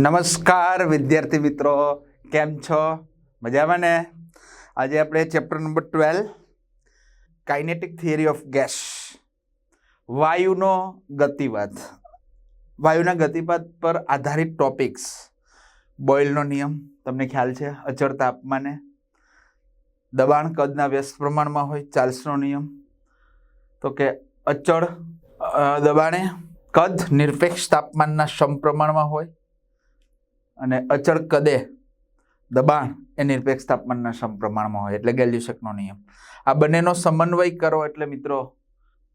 નમસ્કાર, વિદ્યાર્થી મિત્રો. કેમ છો? મજામાં ને? આજે આપણે chapter number twelve kinetic theory of gas વાયુનો ગતિવાદ. વાયુના ગતિવાદ પર આધારિત ટોપિક્સ બોઇલનો નિયમ, તમને ખ્યાલ છે? અચળ તાપમાને. દબાણ કદના વ્યસ્ત પ્રમાણમાં હોય, ચાર્લ્સનો નિયમ. તો કે અચળ દબાણે કદ નિરપેક્ષ તાપમાનના સમપ્રમાણમાં હોય અને અચળ કદે દબાણ એ નિરપેક્ષ તાપમાનના સમપ્રમાણમાં હોય, એટલે ગેલ્યુસેકનો નિયમ. આ બંનેનો સમન્વય કરો એટલે મિત્રો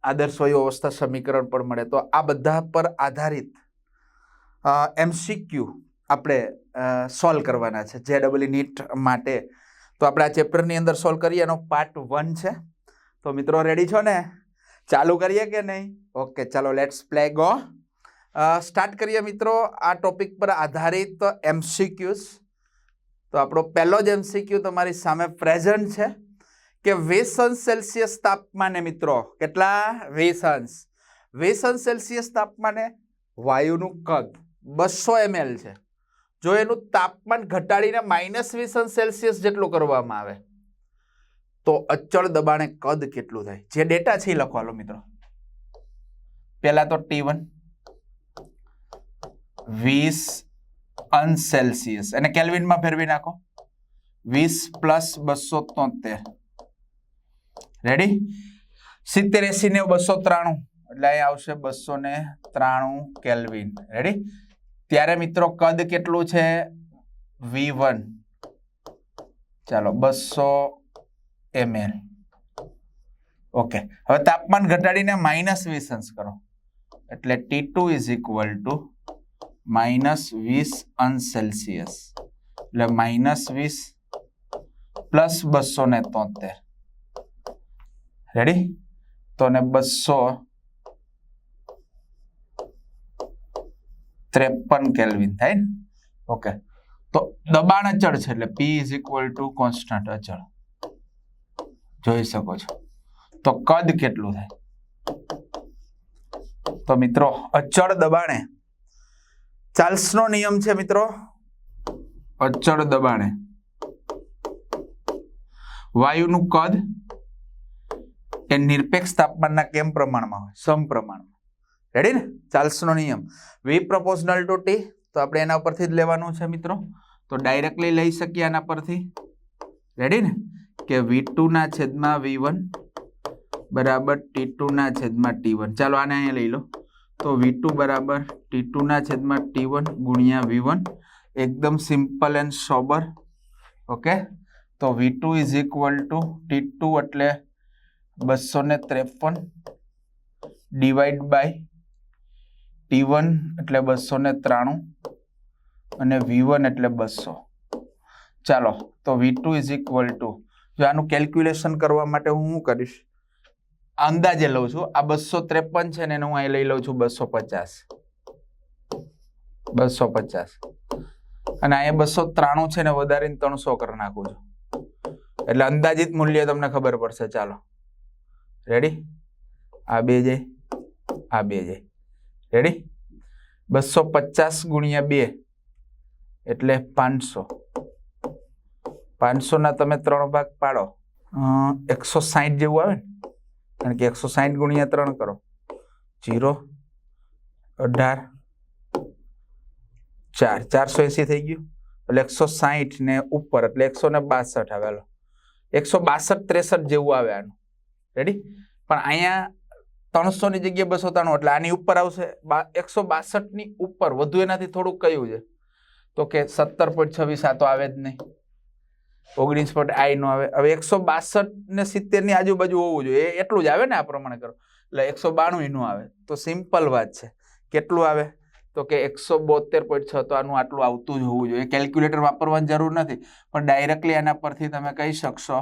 આદર્શ વાયુ અવસ્થા સમીકરણ પણ મળે. તો આ બધા પર આધારિત એમસીક્યુ આપણે સોલ્વ કરવાના છે. જે ડબલ નીટ માટે. તો આપણે આ ચેપ્ટરની અંદર સોલ્વ કરીએ. એનો પાર્ટ વન છે. તો મિત્રો રેડી છો ને? ચાલુ કરીએ કે નહીં? ઓકે ચાલો લેટ્સ પ્લે ગો સ્ટાર્ટ કરીએ મિત્રો. આ ટોપિક પર આધારિત એમસીક્યુઝ તો આપણો પહેલો જ એમસીક્યુ તમારી સામે પ્રેઝન્ટ છે કે વીસ અંશ સેલ્સિયસ તાપમાને મિત્રો, કેટલા? વીસ અંશ વીસ અંશ સેલ્સિયસ તાપમાને વાયુનું કદ બસો એમએલ છે. જો એનું તાપમાન ઘટાડીને માઇનસ વીસ અંશ સેલ્સિયસ જેટલું કરવામાં આવે, તો અચળ દબાણે કદ કેટલું થાય? જે ડેટા છે એ લખવાનો મિત્રો. પહેલાં તો ટી વન વીસ અંશ એને કેલ્વિનમાં ફેરવી નાખો. વીસ પ્લસ બસો તોતેર. રેડી સિત્તેર, એસી ને બસો ત્રાણું. એટલે અહીં આવશે બસો ને ત્રાણું કેલ્વિન. રેડી ત્યારે મિત્રો કદ કેટલું છે? V one. ચાલો, બસો એમએલ. ઓકે. હવે તાપમાન ઘટાડીને માઇનસ વીસ અંશ કરો. એટલે T two is equal to minus વીસ અંશ સેલ્સિયસ એટલે માઇનસ વીસ પ્લસ બસો ને તોતેર. રેડી તો ને બસો ત્રેપન કેલ્વિન થાય ને? ઓકે તો દબાણ અચળ છે એટલે P is equal to constant અચળ. જોઈ શકો છો. તો કદ કેટલું થાય? તો મિત્રો, અચળ દબાણે ચાર્લ્સનો નિયમ છે મિત્રો. અચળ દબાણે. વાયુનું કદ એ નિરપેક્ષ તાપમાનના કેમ પ્રમાણમાં હોય? સમપ્રમાણમાં. રેડી ને? ચાર્લ્સનો નિયમ. વી પ્રપોઝનલ ટુ ટી તો આપણે એના પરથી જ લેવાનું છે મિત્રો. તો ડાયરેક્ટલી લઈ શકીએ આના પરથી. રેડી ને? કે વી ના છેદમાં વી વન બરાબર ટી ના છેદમાં ટી વન ચાલો આને અહીંયા લઈ લો. તો વી ટુ બરાબર ટી ટુના છેદમાં ટી વન ગુણ્યા વી વન. એકદમ સિમ્પલ એન્ડ સોબર. ઓકે? તો V two is equal to T two એટલે બસો ને ત્રેપન ડિવાઈડ બાય ટી વન એટલે બસો ને ત્રાણું અને વી વન એટલે બસો. ચાલો, તો V two is equal to. જો આનું કેલ્ક્યુલેશન કરવા માટે હું શું કરીશ? અંદાજે લઉં છું. આ બસો ત્રેપન છે ને એને હું અહીં લઈ લઉં છું બસો પચાસ. બસો પચાસ. અને અહીંયા બસો ત્રાણું છે ને વધારીને ત્રણસો કરી નાખું છું. એટલે અંદાજિત મૂલ્ય તમને ખબર પડશે. ચાલો. રેડી આ બે જાય. આ બે જાય. રેડી બસો પચાસ ગુણ્યા બે એટલે પાંચસો. પાંચસોના તમે ત્રણ ભાગ પાડો. એકસો સાહીઠ જેવું આવે ને? કારણ કે એકસો સાહીઠ ગુણ્યા ત્રણ કરો. જીરો, અઢાર, ચાર. ચારસો એસી થઈ ગયું. એટલે એકસો સાહીઠ ને ઉપર, એટલે એકસો ને બાસઠ આવેલો એકસો બાસઠ ત્રેસઠ જેવું આવે આનું. રેડી પણ અહીંયા ત્રણસો ની જગ્યાએ બસો ત્રાણું, એટલે આની ઉપર આવશે. એકસો બાસઠની ઉપર. વધુ એનાથી થોડુંક કયું છે? તો કે સત્તર પોઈન્ટ છવ્વીસ, આ તો આવે જ નહીં. ઓગણીસ પોઈન્ટ આઈ નો આવે. હવે એકસો બાસઠ ને સિત્તેરની આજુબાજુ હોવું જોઈએ. એટલું જ આવે ને આ પ્રમાણે કરો. એટલે એકસો બાણું એનું આવે. તો સિમ્પલ વાત છે. કેટલું આવે? તો કે એકસો બોતેર પોઈન્ટ છ. તો આનું આટલું આવતું જ હોવું જોઈએ. કેલ્ક્યુલેટર વાપરવાની જરૂર નથી. પણ ડાયરેક્ટલી આના પરથી તમે કહી શકશો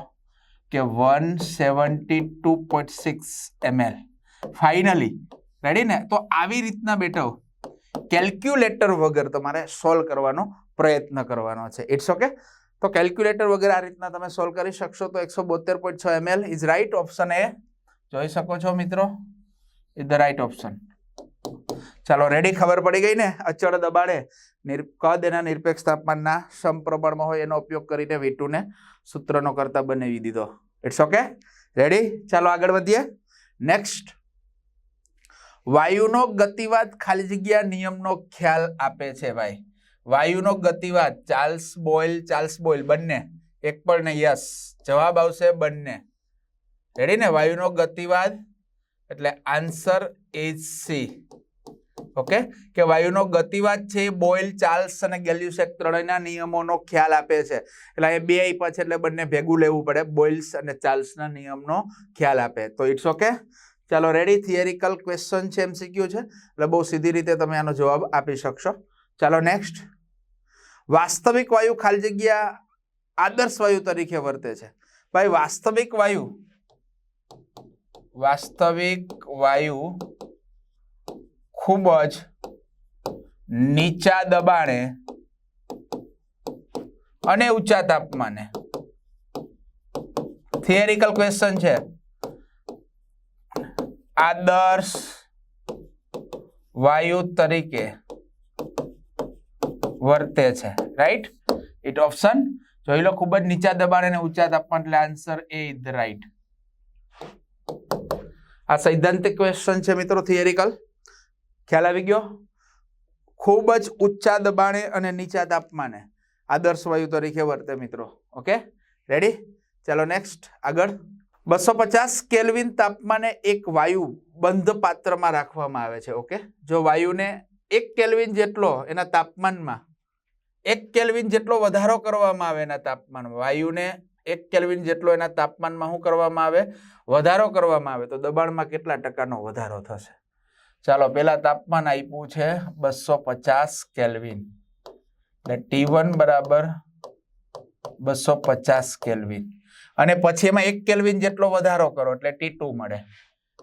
કે one seventy two point six ml finally ready ને? તો આવી રીતના બેઠો. કેલ્ક્યુલેટર વગર તમારે સોલ્વ કરવાનો પ્રયત્ન કરવાનો છે. ઇટ્સ ઓકે તો કેલ્ક્યુલેટર વગેરે આ રીતના તમે સોલ્વ કરી શકશો તો એકસો બોતેર પોઈન્ટ છ ml is right option A જોઈ શકો છો મિત્રો? ઇઝ ધ રાઈટ ઓપ્શન ચાલો રેડી ખબર પડી ગઈ ને? અચળ દબાણે કદ એના નિરપેક્ષ તાપમાનના સમપ્રમાણમાં હોય એનો ઉપયોગ કરીને વીટુને સૂત્રનો કરતા બનાવી દીધો. ઇટ્સ ઓકે રેડી ચાલો, આગળ વધીએ. નેક્સ્ટ વાયુનો ગતિવાદ ખાલી જગ્યા નિયમનો ખ્યાલ આપે છે ભાઈ. વાયુનો ગતિવાદ, ચાર્લ્સ બોઇલ ચાર્લ્સ બોઇલ બંને. એક પણ નહીં યસ. જવાબ આવશે બંને. રેડી ને? વાયુનો ગતિવાદ, એટલે આન્સર ઇઝ સી. ઓકે? કે વાયુનો ગતિવાદ છે એ બોઇલ ચાર્લ્સ અને ગેલ્યુસેક ત્રણેયના નિયમોનો ખ્યાલ આપે છે. એટલે એ બે આપ્યા છે એટલે બંને ભેગું લેવું પડે. બોઇલ્સ અને ચાર્લ્સના નિયમનો ખ્યાલ આપે. તો ઇટ્સ ઓકે ચાલો રેડી થિયરિકલ ક્વેશ્ચન છે એમસીક્યુ છે. એટલે બહુ સીધી રીતે તમે આનો જવાબ આપી શકશો. ચાલો નેક્સ્ટ વાસ્તવિક વાયુ ખાલી જગ્યા આદર્શ વાયુ તરીકે વર્તે છે. ભાઈ, વાસ્તવિક વાયુ વાસ્તવિક વાયુ ખૂબ જ નીચા દબાણે અને ઊંચા તાપમાને. થિયરિકલ ક્વેશ્ચન છે. આદર્શ વાયુ તરીકે વર્તે છે રાઈટ ઇટ ઓપ્શન જોઈ લો, ખૂબ જ નીચા દબાણ અને ઊંચા તાપમાન, એટલે આન્સર એ ઇઝ રાઈટ આ સૈદ્ધાંતિક ક્વેશ્ચન છે મિત્રો થિયરિકલ ખ્યાલ આવી ગયો? ખૂબ જ ઊંચા દબાણે અને નીચા તાપમાને. આદર્શ વાયુ તરીકે વર્તે મિત્રો ઓકે રેડી ચાલો નેક્સ્ટ આગળ. બસો પચાસ કેલ્વિન તાપમાને એક વાયુ બંધ પાત્રમાં રાખવામાં આવે છે ઓકે જો વાયુને એક કેલ્વિન જેટલો એના તાપમાનમાં એક કેલ્વિન જેટલો વધારો કરવામાં આવે એના તાપમાનમાં વાયુને એક કેલ્વિન જેટલો એના તાપમાનમાં શું કરવામાં આવે? વધારો કરવામાં આવે. તો દબાણમાં કેટલા ટકાનો વધારો થશે? ચાલો પેલા તાપમાન આપ્યું છે બસો પચાસ કેલ્વિન. એટલે ટી વન બરાબર બસો પચાસ કેલ્વિન. અને પછી એમાં એક કેલ્વિન જેટલો વધારો કરો, એટલે ટી મળે.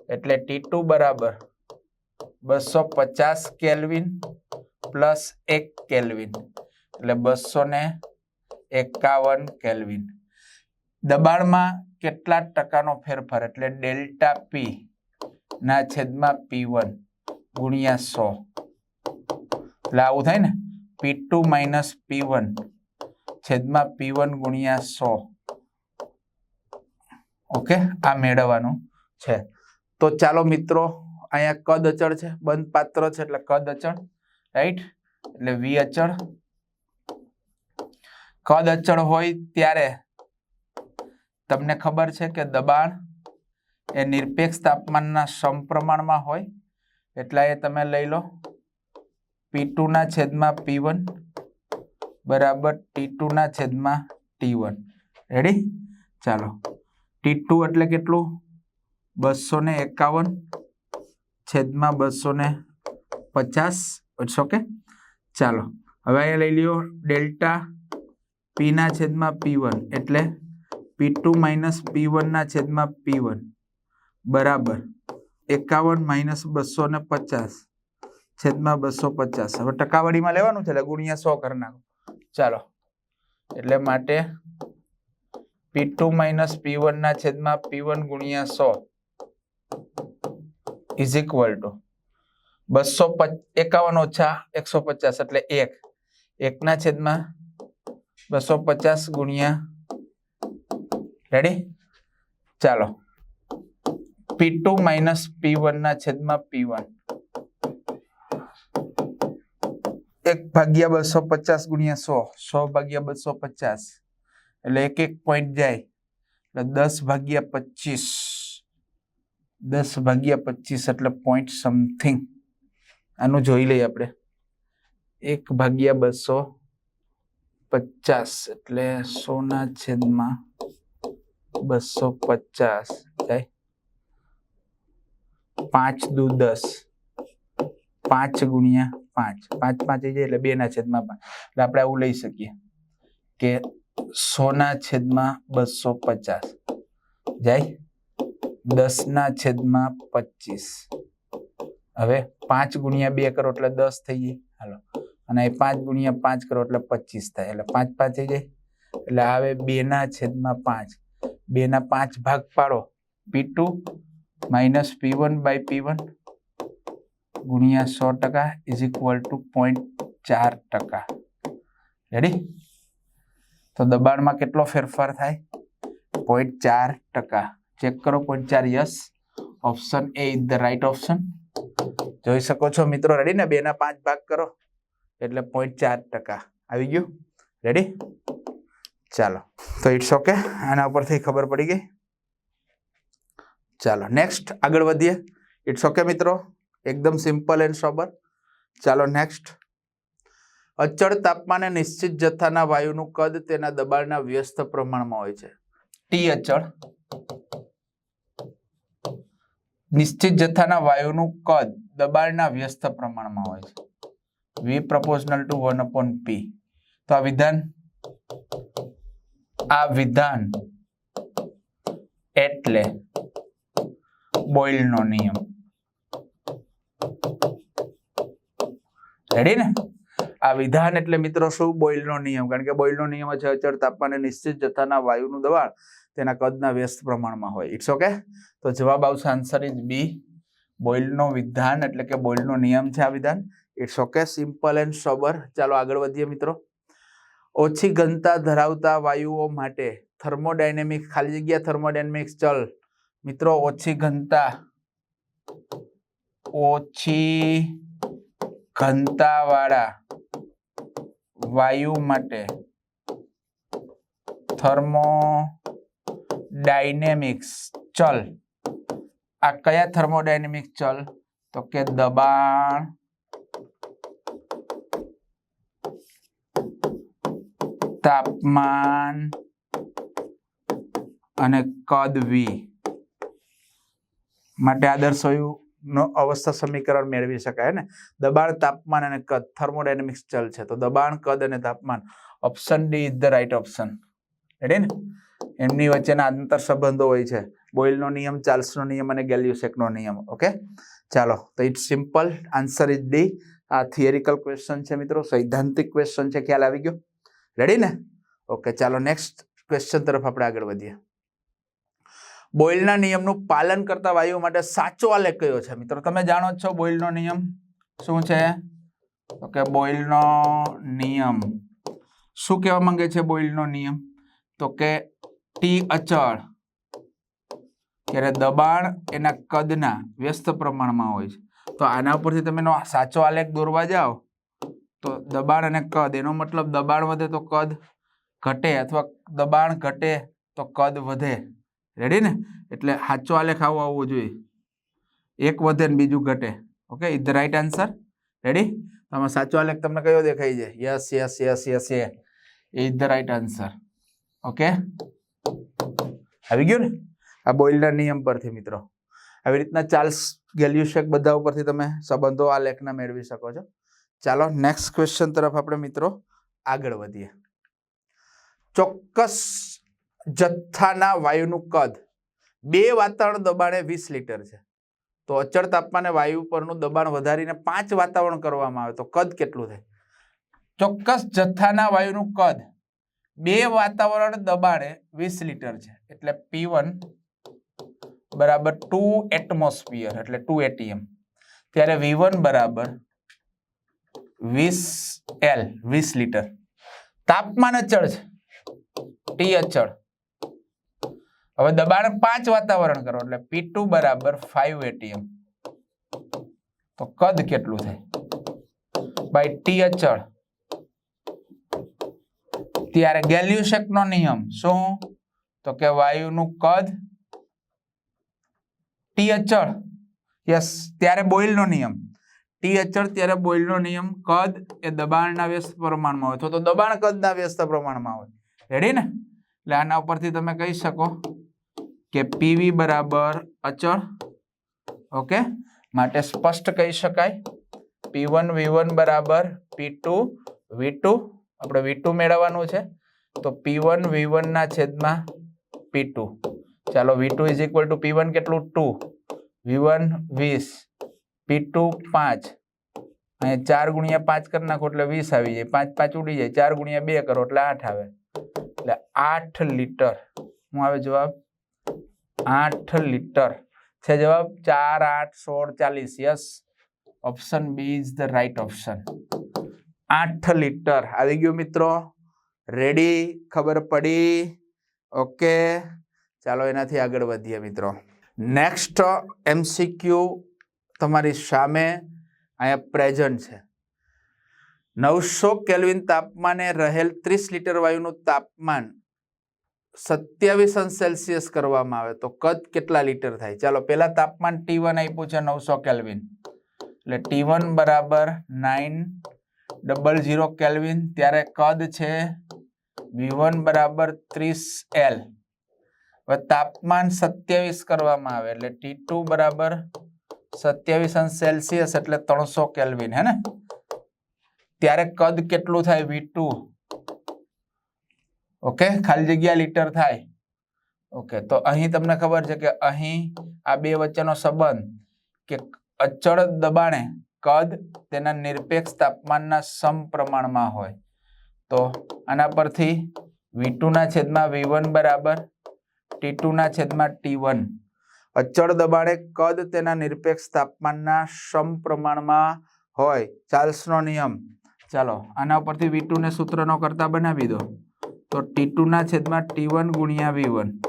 એટલે ટુ બરાબર બસો પચાસ કેલ્વિન પ્લસ એક કેલ્વિન. એટલે બસો ને એકાવન કેલ્વિન. દબાણમાં કેટલા ટકાનો ફેરફાર? એટલે ડેલ્ટા પી ના છેદમાં પી વન ગુણ્યા સો. એટલે આવું થાય ને? P two minus P one છેદમાં પી વન ગુણ્યા સો. ઓકે, આ મેળવવાનું છે. તો ચાલો મિત્રો, અહીંયા કદ અચળ છે બંધ પાત્ર છે, એટલે કદ અચળ, રાઈટ? એટલે વી અચળ કદ અચળ હોય ત્યારે તમને ખબર છે કે દબાણ એ નિરપેક્ષ તાપમાનના સમપ્રમાણમાં હોય, એટલા એ તમે લઈ લો. પી ટુના છેદમાં પી વન બરાબર ટી ટુના છેદમાં ટી વન રેડી ચાલો. ટી ટુ એટલે કેટલું? બસો ને એકાવન છેદમાં બસો ને પચાસ. ઓકે ચાલો. હવે અહીંયા લઈ લ્યો ડેલ્ટા પી ના છેદમાં પી વન એટલે પી ટુ માઇનસ પી વનના છેદમાં પી વન. બરાબર. એકાવન માઇનસ બસો ને પચાસ છેદમાં બસો પચાસ. હવે ટકાવારીમાં લેવાનું છે એટલે ગુણ્યા સો કરી નાખો. ચાલો. એટલે માટે પી ટુ માઇનસ પી વનના છેદમાં પી વન ગુણ્યા સો ઇઝ ઇક્વલ ટુ બસો એકાવન ઓછા એકસો પચાસ એટલે એક. એકના છેદમાં બસો પચાસ ગુણ્યા. રેડી ચાલો. પી ટુ માઇનસ પી વનના છેદમાં પી વન એક ભાગ્યા બસો પચાસ ગુણ્યા સો. સો ભાગ્યા બસો પચાસ. એટલે એક એક પોઈન્ટ જાય. એટલે દસ ભાગ્યા પચીસ. દસ ભાગ્યા પચીસ એટલે પોઈન્ટ સમથિંગ આનું જોઈ લઈએ આપણે. એક ભાગ્યા બસો પચાસ એટલે સોના છેદમાં બસો પચાસ જાય પાંચ દુ દસ. પાંચ ગુણ્યા પાંચ. પાંચ પાંચ થઈ જાય એટલે બે ના છેદમાં પાંચ. એટલે આપણે આવું લઈ શકીએ કે સોના છેદમાં બસો પચાસ. જાય? દસ ના છેદમાં પચીસ. હવે પાંચ ગુણ્યા બે કરો એટલે દસ થઈ જાય હાલો. અને એ પાંચ ગુણ્યા પાંચ કરો એટલે પચીસ થાય. એટલે પાંચ પાંચ થઈ જાય. એટલે આવે બે ના છેદમાં પાંચ. બે ના પાંચ ભાગ પાડો. P two minus P one by P one ગુણ્યા સો ટકા ઇઝ ઇક્વલ ટુ પોઈન્ટ ચાર ટકા. રેડી તો દબાણમાં કેટલો ફેરફાર થાય? પોઈન્ટ ચાર ટકા. ચેક કરો પોઈન્ટ ચાર yes option A is the right option જોઈ શકો છો મિત્રો? રેડી ને બે ના પાંચ ભાગ કરો. એટલે પોઈન્ટ ચાર ટકા. આવી ગયું? રેડી ચાલો. તો ઇટ્સ ઓકે આના ઉપરથી ખબર પડી ગઈ. ચાલો નેક્સ્ટ આગળ વધીએ. ઇટ્સ ઓકે મિત્રો. એકદમ સિમ્પલ એન્ડ સોબર ચાલો નેક્સ્ટ અચળ તાપમાને નિશ્ચિત જથ્થાના વાયુનું કદ તેના દબાણના વ્યસ્ત પ્રમાણમાં હોય છે. ટી અચળ. નિશ્ચિત જથ્થાના વાયુનું કદ દબાણના વ્યસ્ત પ્રમાણમાં હોય છે. V proportional to one upon P તો આ વિધાન? આ વિધાન એટલે બોઇલનો નિયમ. રેડી ને? આ વિધાન એટલે મિત્રો શું? બોઇલનો નિયમ. કારણ કે બોઇલનો નિયમ છે અચળ તાપમાને નિશ્ચિત જથ્થાના વાયુનું દબાણ. તેના કદના વ્યસ્ત પ્રમાણમાં હોય. ઇટ્સ ઓકે તો જવાબ આવશે આન્સર ઇઝ બી બોઇલનો વિધાન એટલે કે બોઇલનો નિયમ છે આ વિધાન. It's okay simple and sober. ચાલો આગળ વધીએ મિત્રો. ઓછી ઘનતા ધરાવતા વાયુઓ માટે થર્મોડાયનેમિક્સ, ખાલી જગ્યા થર્મોડાયનેમિક્સ, ચલ. મિત્રો, ઓછી ઘનતા ઓછી ઘનતા વાળા વાયુ માટે થર્મો ડાયનેમિક્સ ચલ. આ કયા થર્મોડાયનેમિક ચલ? તો કે દબાણ તાપમાન અને કદ વી માટે આદર્શ વાયુનો અવસ્થા સમીકરણ મેળવી શકાય ને? દબાણ, તાપમાન અને કદ થર્મોડાયનેમિક્સ ચલ છે. તો દબાણ, કદ અને તાપમાન option D is the right option ready ને? એમની વચ્ચેના આંતર સંબંધો હોય છે. બોઇલનો નિયમ, ચાર્લ્સનો નિયમ અને ગેલ્યુસેકનો નિયમ. ઓકે? ચાલો, તો it's simple. Answer is D. આ થિયરિકલ ક્વેશ્ચન છે મિત્રો. સૈદ્ધાંતિક ક્વેશ્ચન છે. ખ્યાલ આવી ગયો? રેડી ને? ઓકે ચાલો નેક્સ્ટ ક્વેશ્ચન તરફ આપણે આગળ વધીએ. બોઇલના નિયમનું પાલન કરતા વાયુ માટે સાચો આલેખ કયો છે? મિત્રો, તમે જાણો છો બોઇલનો નિયમ શું છે? તો કે બોઇલનો નિયમ. શું કહેવા માંગે છે બોઇલનો નિયમ? તો કે ટી અચળ ત્યારે દબાણ એના કદના વ્યસ્ત પ્રમાણમાં હોય છે. તો આના ઉપરથી તમે સાચો આલેખ દોરવા જાઓ. તો દબાણ અને કદ એનો મતલબ દબાણ વધે તો કદ ઘટે અથવા દબાણ ઘટે તો કદ વધે. રેડી ને? એટલે સાચો આલેખ આવો આવવો જોઈએ. એક વધે ને બીજું ઘટે. Okay is the right answer ready આમાં સાચો આલેખ તમને કયો દેખાય છે yes yes yes yes A is the right answer okay આવી ગયું ને? આ બોઇલના નિયમ પરથી મિત્રો. આવી રીતના ચાર્લ્સ ગેલ્યુશેક બધા ઉપરથી તમે સંબંધો આ લેખના મેળવી શકો છો. ચાલો નેક્સ્ટ ક્વેશ્ચન તરફ આપણે મિત્રો આગળ વધીએ. ચોક્કસ જથ્થાના વાયુનું કદ બે વાતાવરણ દબાણે વીસ લીટર છે. તો અચળ તાપમાને વાયુ પરનું દબાણ વધારીને પાંચ વાતાવરણ કરવામાં આવે તો કદ કેટલું થાય? ચોક્કસ જથ્થાના વાયુનું કદ બે વાતાવરણ દબાણે વીસ લીટર છે. એટલે પી વન બરાબર ટુ એટમોસ્ફિયર એટલે ટુ એટીએમ ત્યારે વી વન બરાબર વીસ એલ વીસ લીટર. તાપમાન અચળ છે. ટી અચળ. હવે દબાણ પાંચ વાતાવરણ કરો, એટલે પી ટુ બરાબર ફાઈવ એટીએમ તો કદ કેટલું થાય? બાય ટી અચળ. ત્યારે ગેલ્યુસેક નો નિયમ શું? તો કે વાયુનું કદ ટી અચળ. યસ ત્યારે બોઇલ નો નિયમ. ટી અચળ ત્યારે બોઇલનો નિયમ, કદ એ દબાણના વ્યસ્ત પ્રમાણમાં હોય. તો દબાણ કદના વ્યસ્ત પ્રમાણમાં હોય. રેડી ને? એટલે આના ઉપરથી તમે કહી શકો કે પીવી બરાબર અચળ, ઓકે? માટે સ્પષ્ટ કહી શકાય. પી વન વી વન બરાબર પી ટુ વી ટુ આપણે વી ટુ મેળવવાનું છે. તો પી વન વી વનના છેદમાં પી ટુ ચાલો V two is equal to P one કેટલું? ટુ વી વન વીસ. પી ટુ પાંચ અહીંયા ચાર ગુણ્યા પાંચ કરી નાખો એટલે વીસ આવી જાય. પાંચ પાંચ ઉડી જાય. ચાર ગુણ્યા બે કરો એટલે આઠ આવે. એટલે આઠ લીટર. શું આવે જવાબ? આઠ લીટર. છે જવાબ? ચાર, આઠ, સોળ, ચાલીસ. Yes option B is the right option આઠ લીટર. આવી ગયું મિત્રો. રેડી ખબર પડી? ઓકે ચાલો એનાથી આગળ વધીએ મિત્રો. નેક્સ્ટ એમસીક્યુ તમારી સામે અહીંયા પ્રેઝન્ટ છે. નવસો કેલ્વિન તાપમાને રહેલ ત્રીસ લીટર વાયુનું તાપમાન સત્યાવીસ અંશ સેલ્સિયસ કરવામાં આવે તો કદ કેટલા લીટર થાય? ચાલો પેલા તાપમાન ટી વન આપ્યું છે નવસો કેલ્વિન. એટલે ટી વન બરાબર નાઇન ડબલ ઝીરો કેલ્વિન. ત્યારે કદ છે વી વન બરાબર ત્રીસ એલ હવે તાપમાન સત્યાવીસ કરવામાં આવે એટલે ટી ટુ બરાબર સત્યાવીસ અંશ સેલ્સિયસ એટલે ત્રણસો કેલ્વિન, હે ને? ત્યારે કદ કેટલું થાય? V okay? ખાલી જગ્યા લીટર થાય. ઓકે, તો અહીં તમને ખબર છે કે અહીં આ બે વચ્ચેનો સંબંધ કે અચળ દબાણે કદ તેના નિરપેક્ષ તાપમાનના સમપ્રમાણમાં હોય. તો આના પરથી વી ના છેદમાં વી વન બરાબર ટી ના છેદમાં ટી વન અચળ દબાણે કદ તેના નિરપેક્ષ તાપમાનના સમપ્રમાણમાં હોય. ચાર્લ્સનો નિયમ. ચાલો, આના ઉપરથી વી ટુને સૂત્રનો કરતા બનાવી દો. તો ટી ટુના છેદમાં ટી વન ગુણ્યા વી વન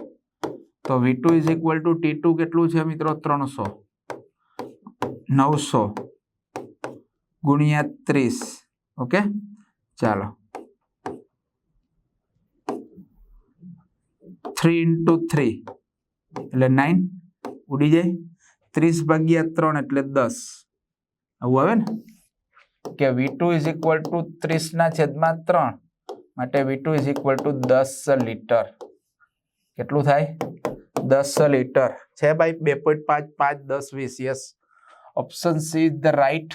તો V two is equal to T two કેટલું છે મિત્રો? ત્રણસો. નવસો. ગુણ્યા ત્રીસ. ઓકે? ચાલો. થ્રી ઇન્ટુ થ્રી એટલે નાઇન ઉડી જાય. ત્રીસ ભાગ્યા ત્રણ એટલે દસ. આવું આવે ને? કે V two is equal to ત્રીસના છેદમાં ત્રણ માટે V two is equal to દસ લીટર. કેટલું થાય? દસ લીટર. છે ભાઈ? બે પોઈન્ટ પાંચ પાંચ, દસ, વીસ. Yes option C the right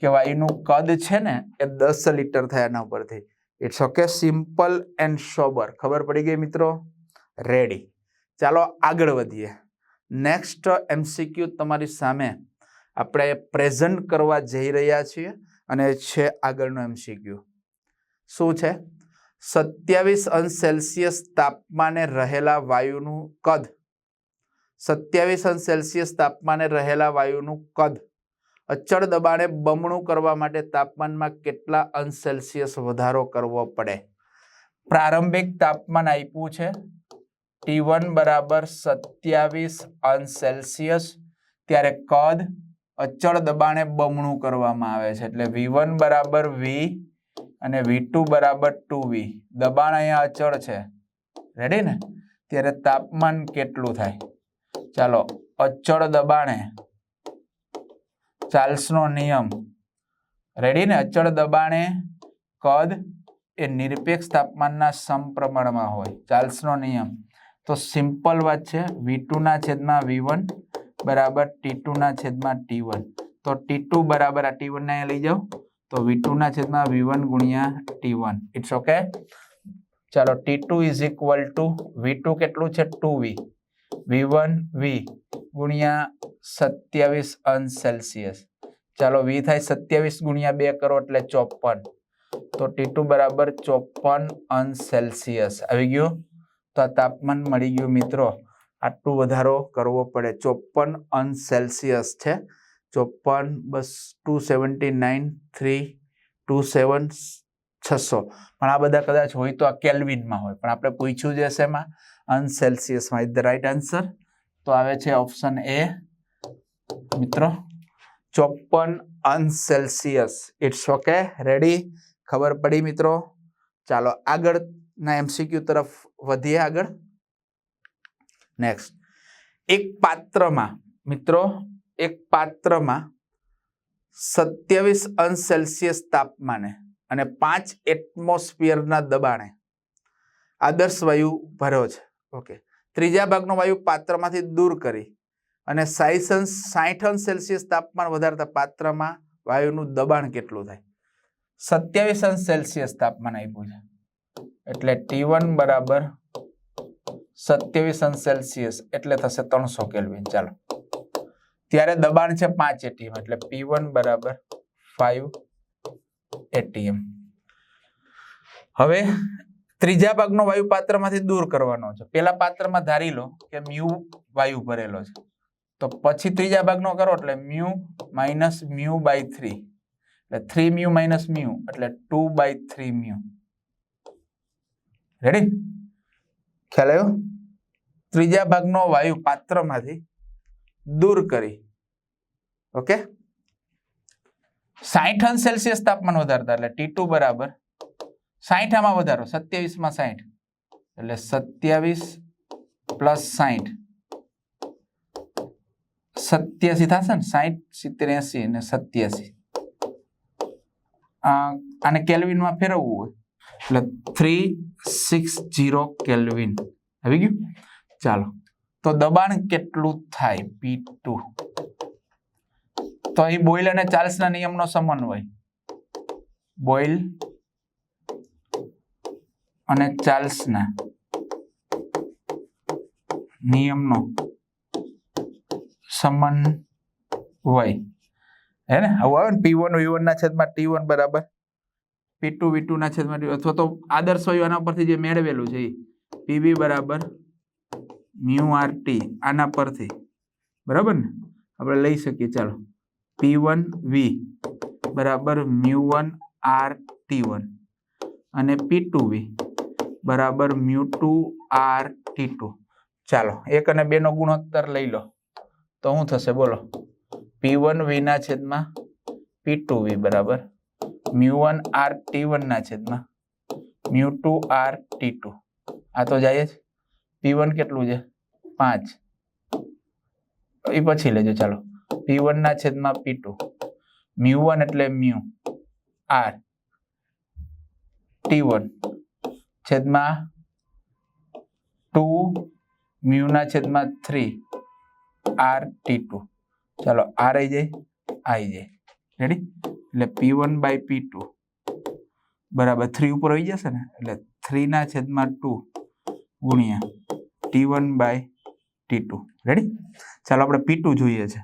કે વાયુનું કદ છે ને, એ દસ લીટર થાય એના ઉપરથી. It's okay simple and sober ખબર પડી ગઈ મિત્રો? રેડી ચાલો આગળ વધીએ. નેક્સ્ટ એમસીક્યુ તમારી સામે આપણે પ્રેઝન્ટ કરવા જઈ રહ્યા છીએ અને છે આગળનો એમસીક્યુ શું છે? સત્યાવીસ અંશ સેલ્સિયસ તાપમાને રહેલા વાયુનું કદ. સત્યાવીસ અંશ સેલ્સિયસ તાપમાને રહેલા વાયુનું કદ. અચળ દબાણે બમણું કરવા માટે તાપમાનમાં કેટલા અંશ સેલ્સિયસ વધારો કરવો પડે? પ્રારંભિક તાપમાન આપ્યું છે ટી વન બરાબર સત્યાવીસ અંશ સેલ્સિયસ, ત્યારે કદ અચળ દબાણે બમણું કરવામાં આવે છે. એટલે વી વન બરાબર વી અને વી ટુ બરાબર ટુ વી દબાણ અહીંયા અચળ છે. રેડી ને? ત્યારે તાપમાન કેટલું થાય? ચાલો, અચળ દબાણે ચાર્લ્સનો નિયમ. રેડી ને? અચળ દબાણે કદ એ નિરપેક્ષ તાપમાનના સમપ્રમાણમાં હોય. ચાર્લ્સનો નિયમ. તો સિમ્પલ વાત છે વી ટુના છેદમાં વી વન બરાબર ટી ટુના છેદમાં ટી વન તો ટી ટુ બરાબર આ ટી વન ને લઈ જાઓ. તો વી ટુના છેદમાં વી વન ગુણ્યા ટી વન ઇટ્સ ઓકે ચાલો T two is equal to V two કેટલું છે? ટુ વી વી વન વી ગુણ્યા સત્યાવીસ અંશ સેલ્સિયસ. ચાલો વી થાય સત્યાવીસ ગુણ્યા બે કરો એટલે ચોપન. તો ટી ટુ બરાબર ચોપન અંશ સેલ્સિયસ. આવી ગયું? તો આ તાપમાન મળી ગયું મિત્રો. આટલું વધારો કરવો પડે. ચોપન અંશ સેલ્સિયસ છે. ચોપન બસ two seventy nine three two seven છસો. પણ આ બધા કદાચ હોય તો આ કેલ્વિનમાં હોય. પણ આપણે પૂછ્યું છે શેમાં અંશ સેલ્સિયસમાં. ઇઝ ધ રાઈટ આન્સર તો આવે છે ઓપ્શન એ મિત્રો, ચોપન અંશ સેલ્સિયસ. ઇટ્સ ઓકે રેડી ખબર પડી મિત્રો? ચાલો આગળના એમસીક્યુ તરફ વધીએ આગળ. નેક્સ્ટ એક પાત્રમાં, મિત્રો, એક પાત્રમાં સત્યાવીસ અંશ સેલ્સિયસ તાપમાને અને પાંચ એટમોસ્ફિયરના દબાણે આદર્શ વાયુ ભર્યો છે. ઓકે ત્રીજા ભાગનો વાયુ પાત્રમાંથી દૂર કરી અને સાઈસ અંશ સાઠ અંશ સેલ્સિયસ તાપમાન વધારતા પાત્રમાં વાયુનું દબાણ કેટલું થાય? સત્યાવીસ અંશ સેલ્સિયસ તાપમાન આપ્યું છે. એટલે ટી વન બરાબર સત્યાવીસ અંશ સેલ્સિયસ એટલે થશે ત્રણસો કેલ્વિન ચાલો. ત્યારે દબાણ છે પાંચ એટીએમ એટલે પી વન બરાબર ફાઈવ એટીએમ હવે ત્રીજા ભાગનો વાયુ પાત્રમાંથી દૂર કરવાનો છે. પેલા પાત્રમાં ધારી લો કે મ્યુ વાયુ ભરેલો છે. તો પછી ત્રીજા ભાગનો કરો એટલે mu minus mu by three. એટલે થ્રી મ્યુ માઇનસ મ્યુ એટલે two by three mu. Ready ખ્યાલ આવ્યો? ત્રીજા ભાગનો વાયુ પાત્રમાંથી દૂર કરી. ઓકે સાહીઠ અંશ સેલ્સિયસ તાપમાન વધારતા એટલે ટી ટુ બરાબર સાહીઠ આમાં વધારો સત્યાવીસમાં સાહીઠ એટલે સત્યાવીસ પ્લસ સાહીઠ સત્યાસી થશે ને સાહીઠ સિત્તેર એસી અને સત્યાસી. આને કેલ્વિનમાં ફેરવવું હોય. એટલે થ્રી સિક્સ જીરો કેલ્વિન આવી ગયું? ચાલો. તો દબાણ કેટલું થાય? પી ટુ તો અહીં બોઇલ અને ચાર્લ્સના નિયમનો સમન્વય. બોઇલ અને ચાર્લ્સના નિયમનો સમન્વય. હે ને? આવું આવે ને? પી વન વી વન ના છેદમાં ટી વન બરાબર. પી ટુ વી ટુના છેદમાં T1 અથવા તો આદર્શ વાયુ આના પરથી જે મેળવેલું છે પીવી બરાબર મ્યુ આર ટી આના પરથી. બરાબર ને? આપણે લઈ શકીએ. ચાલો. પી વન વી બરાબર mu one, R T one. અને પી ટુ વી બરાબર mu two, R T two. ચાલો. એક અને બેનો ગુણોત્તર લઈ લો. તો શું થશે? બોલો. પી વન વીના છેદમાં પી ટુ વી બરાબર mu one R T one ના છેદમાં. Mu two R T two. આ તો જાય જ. પી વન કેટલું છે? પાંચ. એ પછી લેજો, ચાલો. પી વન ના છેદમાં પી ટુ. મ્યુ વન એટલે મ્યુ આર ટી વન. છેદમાં ટુ મ્યુ ના છેદમાં થ્રી આર ટી ટુ. ચાલો, આર આવી જાય આવી જાય. રેડી એટલે P one by P two બરાબર થ્રી ઉપર આવી જશે ને? એટલે થ્રીના છેદમાં ટુ ગુણ્યા T one by T two ready ચાલો આપણે પી ટુ જોઈએ છે.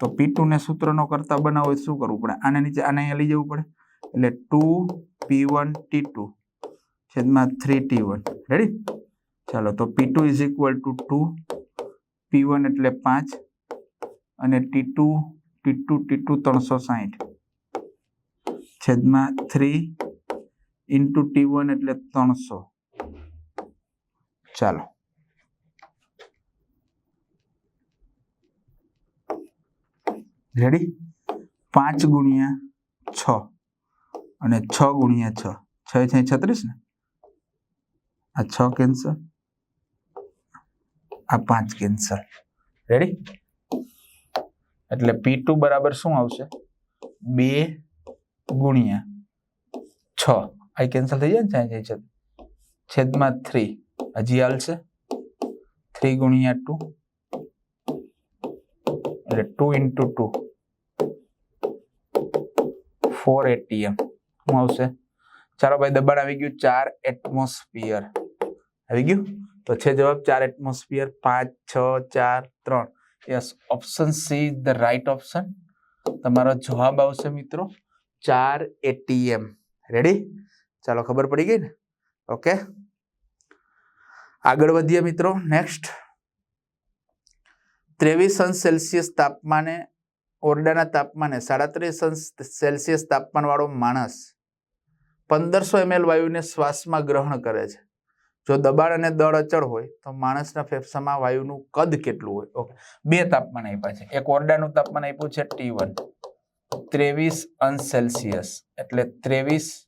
તો પી ટુ ને સૂત્રનો કરતા બનાવો શું કરવું પડે? આને નીચે, આને અહીંયા લઈ જવું પડે. એટલે two P one T two છેદમાં થ્રી ટી વન રેડી ચાલો, તો P two is equal to two P one એટલે પાંચ અને T two T two T two ત્રણસો સાહીઠ. છેદમાં થ્રી ઇન્ટુ ટી વન એટલે ત્રણસો. ચાલો. રેડી પાંચ ગુણ્યા છ અને છ ગુણ્યા છ. છ છે છત્રીસ ને? આ છ કેન્સલ? આ પાંચ કેન્સલ. રેડી એટલે પી ટુ બરાબર શું આવશે? બે ગુણ્યા છ. આ કેન્સલ થઈ જાય ને ત્યાં જાય છે. છેદમાં થ્રી હજી હાલશે. થ્રી ગુણ્યા ટુ એટલે two into two four ATM શું આવશે? ચાલો ભાઈ, દબાણ આવી ગયું ચાર એટમોસ્ફિયર આવી ગયું? તો છે જવાબ ચાર એટમોસ્ફિયર પાંચ, છ, ચાર, ત્રણ. Yes option C the right option તમારો જવાબ આવશે મિત્રો ચાર એટીએમ રેડી ચાલો ખબર પડી ગઈ ને? ઓકે આગળ વધીએ મિત્રો. નેક્સ્ટ ત્રેવીસ અંશ સેલ્સિયસ તાપમાને, ઓરડાના તાપમાને, સાડત્રીસ અંશ સેલ્સિયસ તાપમાનવાળો માણસ પંદરસો એમએલ વાયુને શ્વાસમાં ગ્રહણ કરે છે. જો દબાણ અને દળ અચળ હોય, તો માણસના ફેફસામાં વાયુનું કદ કેટલું હોય? ઓકે. બે તાપમાન આપ્યા છે. એક ઓરડાનું તાપમાન આપ્યું છે ટી વન ત્રેવીસ અંશ સેલ્સિયસ. એટલે ત્રેવીસ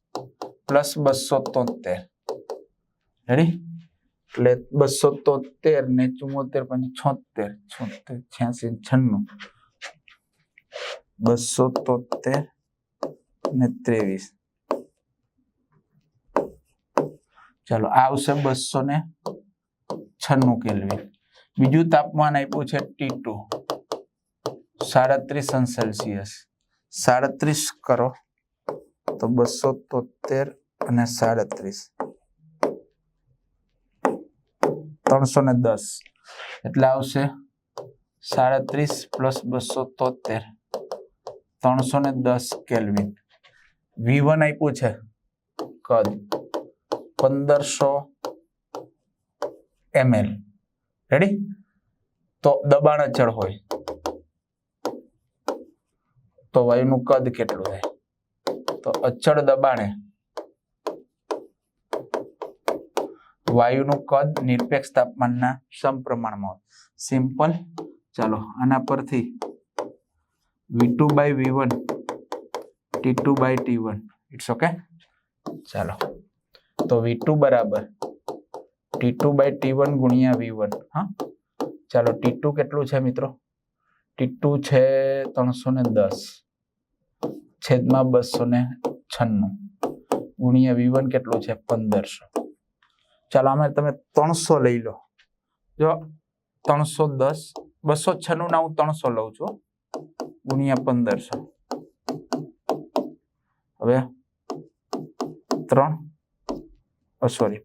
પ્લસ બસો તોતેર. રેડી એટલે બસો તોતેર ને ચુમ્મોતેર પછી છોતેર. છોતેર, છ્યાસી છન્નું. બસો તોતેર ને ત્રેવીસ. ચાલો આવશે બસો ને છન્નું કેલ્વિન. બીજું તાપમાન આપ્યું છે ટી ટુ. સાડત્રીસ અંશ સેલ્સિયસ. સાડત્રીસ કરો, તો બસો તોતેર અને સાડત્રીસ. ત્રણસો ને દસ. એટલે આવશે સાડત્રીસ પ્લસ બસો તોતેર ત્રણસો ને દસ કેલ્વિન. વી વન આપ્યું છે કદ. પંદરસો એમએલ રેડી તો દબાણ અચળ હોય. તો વાયુનું કદ કેટલું થાય? તો અચળ દબાણે વાયુનું કદ નિરપેક્ષ તાપમાનના સમપ્રમાણમાં હોય. સિમ્પલ ચાલો, આના પરથી V two by V one T two by T one it's okay ચાલો. તો વી ટુ બરાબર. T two by T one ગુણ્યા વી વન હા? ચાલો ટી ટુ કેટલું છે મિત્રો? ટી ટુ છે ત્રણસો ને દસ. છેદમાં બસો ને છન્નું. ગુણ્યા વી વન કેટલું છે? પંદરસો. ચાલો અમે તમે ત્રણસો લઈ લો. જો ત્રણસો દસ, બસો છન્નું ના હું ત્રણસો લઉં છું ગુણ્યા પંદરસો. હવે ત્રણ સોરી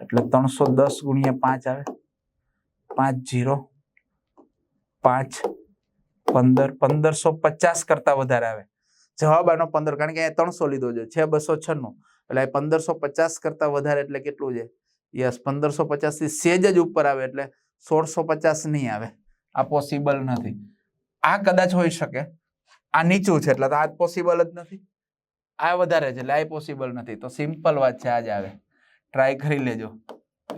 એટલે ત્રણસો દસ ગુણ્યા પાંચ આવે. પાંચ જીરો. પાંચ પંદર. પંદરસો પચાસ કરતા વધારે આવે. જવાબ આનો પંદર, કારણ કે અહીંયા ત્રણસો લીધો છે. છે બસો છન્નું. એટલે પંદરસો પચાસ કરતા વધારે એટલે કેટલું છે? યસ, પંદરસો પચાસથી સેજ જ ઉપર આવે એટલે સોળસો પચાસ નહીં આવે. આ પોસિબલ નથી. આ કદાચ હોઈ શકે. આ નીચું છે, એટલે આ પોસિબલ જ નથી. આ વધારે છે, એટલે આ પોસિબલ નથી. તો સિમ્પલ વાત છે, આ જ આવે. ટ્રાય કરી લેજો.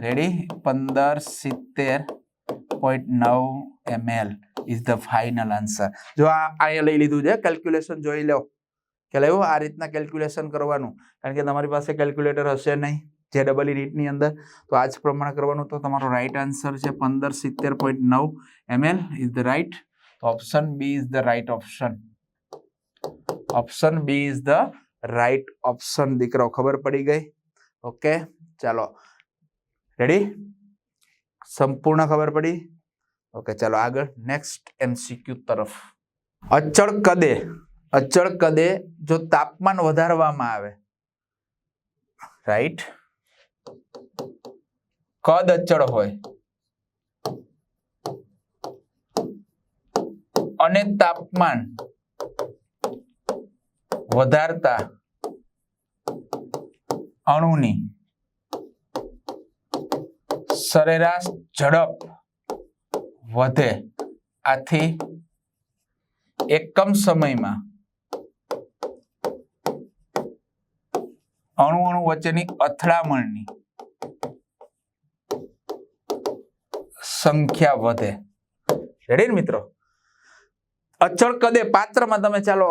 રેડી પંદર સિત્તેર પોઈન્ટ નવ ml is the final answer જો આ અહીંયા લઈ લીધું છે કેલ્ક્યુલેશન જોઈ લો. કે લેવું આ રીતના કેલ્ક્યુલેશન કરવાનું. કારણ કે તમારી પાસે કેલ્ક્યુલેટર હશે નહીં, જે ડબલ નીટની અંદર. તો આ જ પ્રમાણે કરવાનું. તો તમારો રાઈટ આન્સર છે પંદર સિત્તેર પોઈન્ટ નવ ml is the right option B is the right option option B is the right option દીકરાઓ, ખબર પડી ગઈ? ઓકે ચાલો. રેડી સંપૂર્ણ ખબર પડી? ઓકે ચાલો આગળ. નેક્સ્ટ એમસીક્યુ તરફ. અચળ કદે અચળ કદે જો તાપમાન વધારવામાં આવે. રાઈટ કદ અચળ હોય. અને તાપમાન વધારતા અણુની સરેરાશ ઝડપ વધે. આથી એકમ સમયમાં અણુ અણુ વચ્ચેની અથડામણની સંખ્યા વધે. રેડી મિત્રો? અચળ કદે પાત્રમાં તમે ચાલો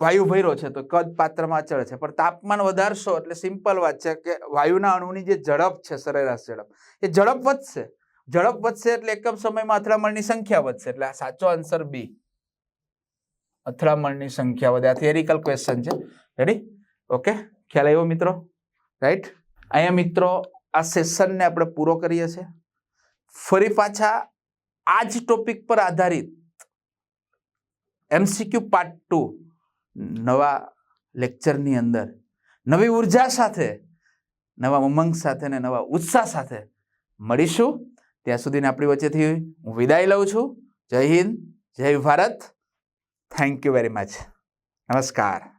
વાયુ ભર્યો છે તો કદ પાત્રમાં અચળ છે. પણ તાપમાન વધારશો એટલે સિમ્પલ વાત છે કે વાયુના અણુની જે ઝડપ છે, સરેરાશ ઝડપ, એ ઝડપ વધશે. ઝડપ વધશે એટલે એકમ સમયમાં અથડામણની સંખ્યા વધશે. એટલે આ સાચો આન્સર બી અથડામણની સંખ્યા વધે. આ થિયરિકલ ક્વેશ્ચન છે. રેડી ઓકે ખ્યાલ આવ્યો મિત્રો? રાઈટ અહીંયા મિત્રો આ સેશનને આપણે પૂરો કરીએ છીએ. ફરી પાછા આ જ ટોપિક પર આધારિત. એમસીક્યુ પાર્ટ ટુ નવા લેક્ચરની અંદર, નવી ઊર્જા સાથે, નવા ઉમંગ સાથે અને નવા ઉત્સાહ સાથે મળીશું. ત્યાં સુધીને આપણી વચ્ચેથી હું વિદાય લઉં છું. જય હિન્દ, જય Bharat. Thank you very much નમસ્કાર.